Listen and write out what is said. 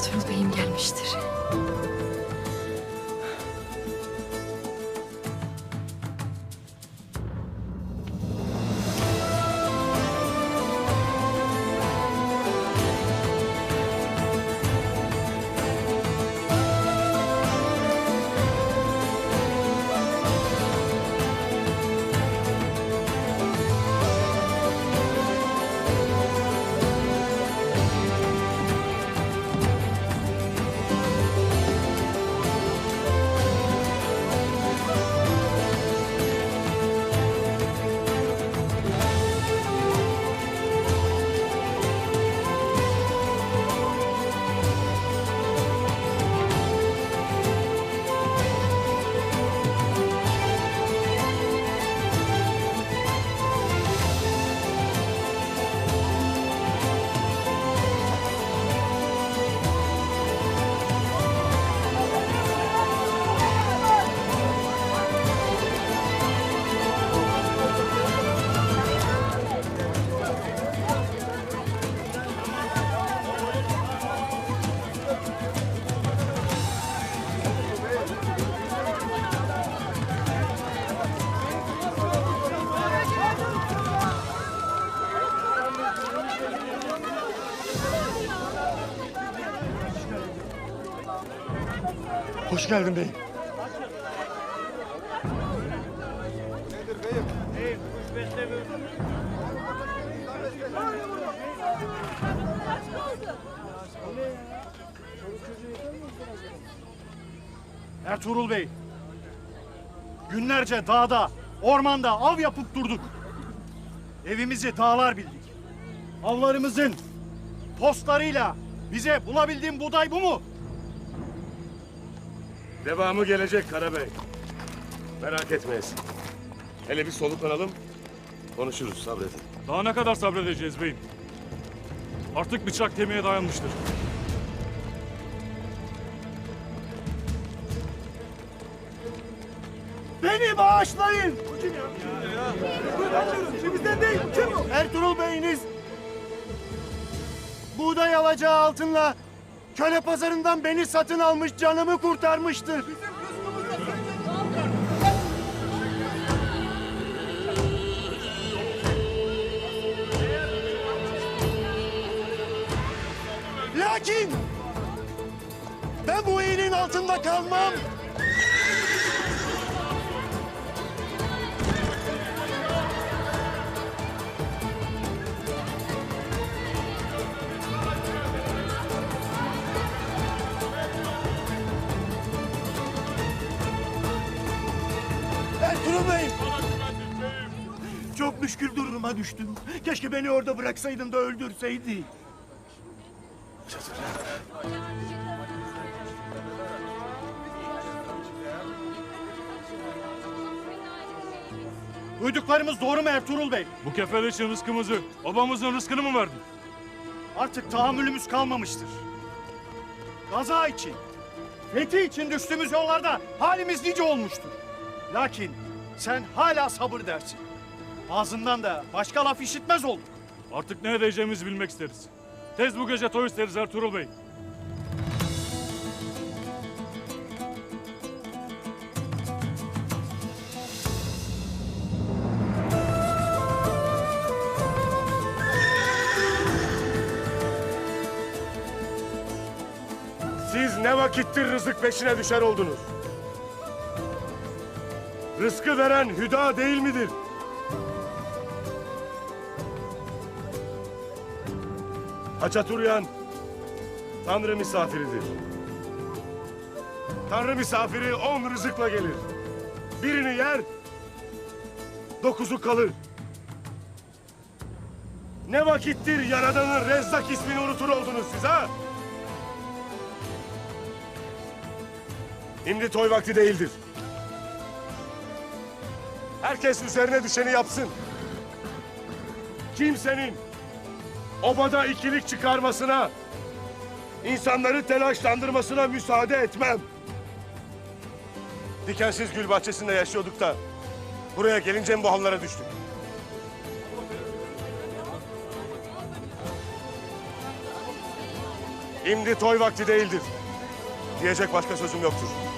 İmparator Bey'im gelmiştir. Hoş geldin beyim. Ertuğrul Bey. Günlerce dağda, ormanda av yapıp durduk. Evimizi dağlar bildik. Avlarımızın postlarıyla bize bulabildiğin buğday bu mu? Devamı gelecek Karabey. Merak etmeyiz. Hele bir soluklanalım. Konuşuruz sabredin. Daha ne kadar sabredeceğiz beyim? Artık bıçak kemiğe dayanmıştır. Beni bağışlayın. Ertuğrul Bey'iniz buğday alacağı altınla köle pazarından beni satın almış canımı kurtarmıştır. Lakin ben bu iyiliğin altında kalmam. Bey! Çok müşkül duruma düştüm. Keşke beni orada bıraksaydın da öldürseydi. Duyduklarımız doğru mu Ertuğrul Bey? Bu kefer için rızkımızı, babamızın rızkını mı verdin? Artık tahammülümüz kalmamıştır. Gaza için, fethi için düştüğümüz yollarda halimiz nice olmuştur. Lakin sen hala sabır dersin. Ağzından da başka laf işitmez olduk. Artık ne edeceğimizi bilmek isteriz. Tez bu gece toy isteriz Ertuğrul Bey. Siz ne vakittir rızık peşine düşer oldunuz? Rızkı veren hüda değil midir? Haçaturyan Tanrı misafiridir. Tanrı misafiri on rızıkla gelir. Birini yer, dokuzu kalır. Ne vakittir Yaradan'ın Rezzak ismini unutur oldunuz siz ha? Şimdi toy vakti değildir. Herkes üzerine düşeni yapsın. Kimsenin obada ikilik çıkarmasına, insanları telaşlandırmasına müsaade etmem. Dikensiz gül bahçesinde yaşıyorduk da buraya gelince mi bu hallara düştük? Şimdi toy vakti değildir. Diyecek başka sözüm yoktur.